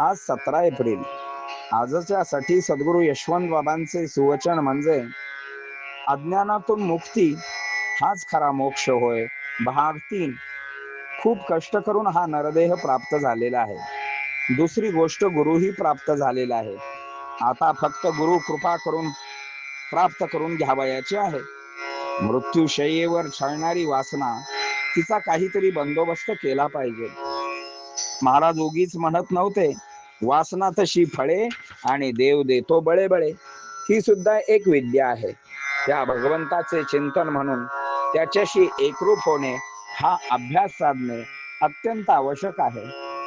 आज सतरा एप्रिल. आजच्यासाठी सद्गुरू यशवंत बाबांचे सुवचन म्हणजे अज्ञानातून मुक्ती हाच खरा मोक्ष होय. भाग तीन खूप कष्ट करून हा नरदेह प्राप्त झालेला आहे. दुसरी गोष्ट गुरुही प्राप्त झालेला आहे. आता फक्त गुरु कृपा करून प्राप्त करून घ्यावयाची आहे. मृत्यूशयेवर छळणारी वासना तिचा काहीतरी बंदोबस्त केला पाहिजे. महाराज उगीच म्हणत नव्हते वासना तशी फळे आणि देव देतो बळे बळे ही सुद्धा एक विद्या आहे. त्या भगवंताचे चिंतन म्हणून त्याच्याशी एकरूप होणे हा अभ्यास साधणे अत्यंत आवश्यक आहे.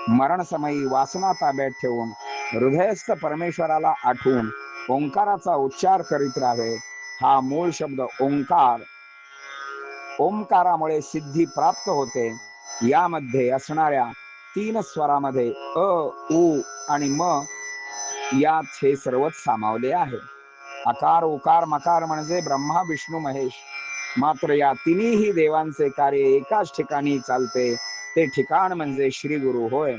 मरण समयी वासना ताब्यात ठेवून हृदयस्थ परमेश्वराला आठवून ओंकाराचा उच्चार करीत राहावे. हा मूळ शब्द ओंकार. ओंकारामुळे सिद्धी प्राप्त होते. यामध्ये असणाऱ्या तीन स्वरामध्ये अ उ आणि म यात हे सर्वच सामावले आहे आकार उकार मकार म्हणजे ब्रह्मा विष्णू महेश. मात्र या तिन्ही देवांचे कार्य एकाच ठिकाणी चालते. ते ठिकाण म्हणजे श्री गुरु होय.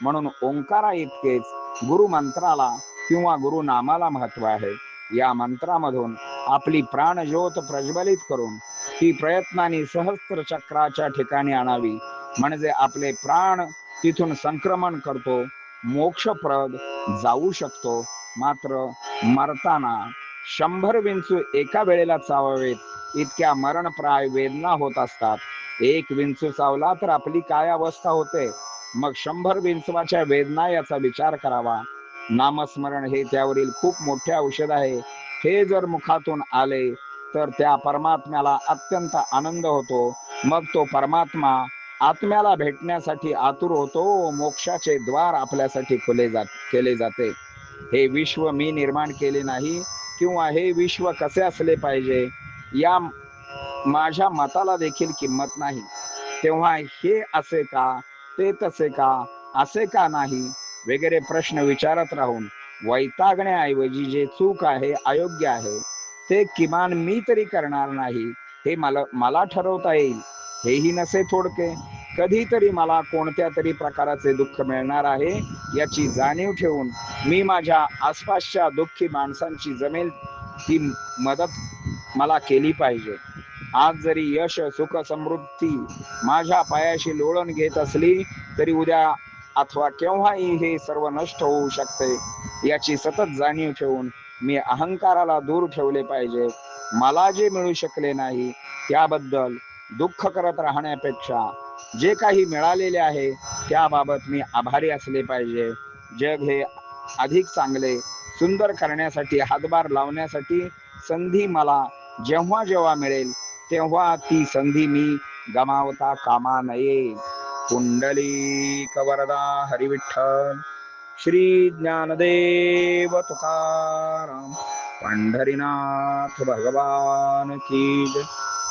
म्हणून ओंकारा इतकेच गुरु मंत्राला किंवा गुरु नामाला महत्त्व आहे. या मंत्रामधून आपली प्राणज्योत प्रज्वलित करून ती प्रयत्नाने सहस्त्र चक्राच्या ठिकाणी आणावी. म्हणजे आपले प्राण तिथून संक्रमण करतो मोक्षप्रद जाऊ शकतो. मात्र मरताना शंभर विंचू एका वेळेला चावावेत इतक्या मरणप्राय वेदना होत असतात. एक विंचू चावला तर आपली काय अवस्था होते? मग शंभर विंचवाच्या वेदना याचा विचार करावा. नामस्मरण हे त्यावरील खूप मोठे औषध आहे. हे जर मुखातून आले तर त्या परमात्म्याला अत्यंत आनंद होतो. मग तो परमात्मा आत्म्याला भेटण्यासाठी आतुर होतो. मोक्षाचे द्वार आपल्यासाठी खुले जात केले जाते. हे विश्व मी निर्माण केले नाही किंवा हे विश्व कसे असले पाहिजे या माझ्या मताला देखील किंमत नाही. तेव्हा हे असे का ते तसे का असे का नाही वगैरे प्रश्न विचारत राहून वैतागण्याऐवजी जे चूक आहे अयोग्य आहे ते किमान मी तरी करणार नाही हे मला मला ठरवता येईल. हेही नसे थोडके. कधीतरी मला कोणत्या तरी प्रकाराचे दुःख मिळणार आहे याची जाणीव ठेवून मी माझ्या आसपासच्या दुःखी माणसांची जमेल ती मदत मला केली पाहिजे. आज जरी यश सुख समृद्धी माझ्या पायाशी लोळण घेत असली तरी उद्या अथवा केव्हाही हे सर्व नष्ट होऊ शकते याची सतत जाणीव ठेवून मी अहंकाराला दूर ठेवले पाहिजे. मला जे मिळू शकले नाही त्याबद्दल दुःख करत राहण्यापेक्षा जे काही मिळालेले आहे त्याबाबत मी आभारी असले पाहिजे. जग हे अधिक चांगले सुंदर करण्यासाठी हातभार लावण्यासाठी संधी मला जेव्हा जेव्हा मिळेल तेव्हा ती संधी मी गमावता कामा नये. कुंडली कवरदा हरिविठ्ठल श्री ज्ञानदेव तुकाराम पंढरीनाथ भगवान की जय.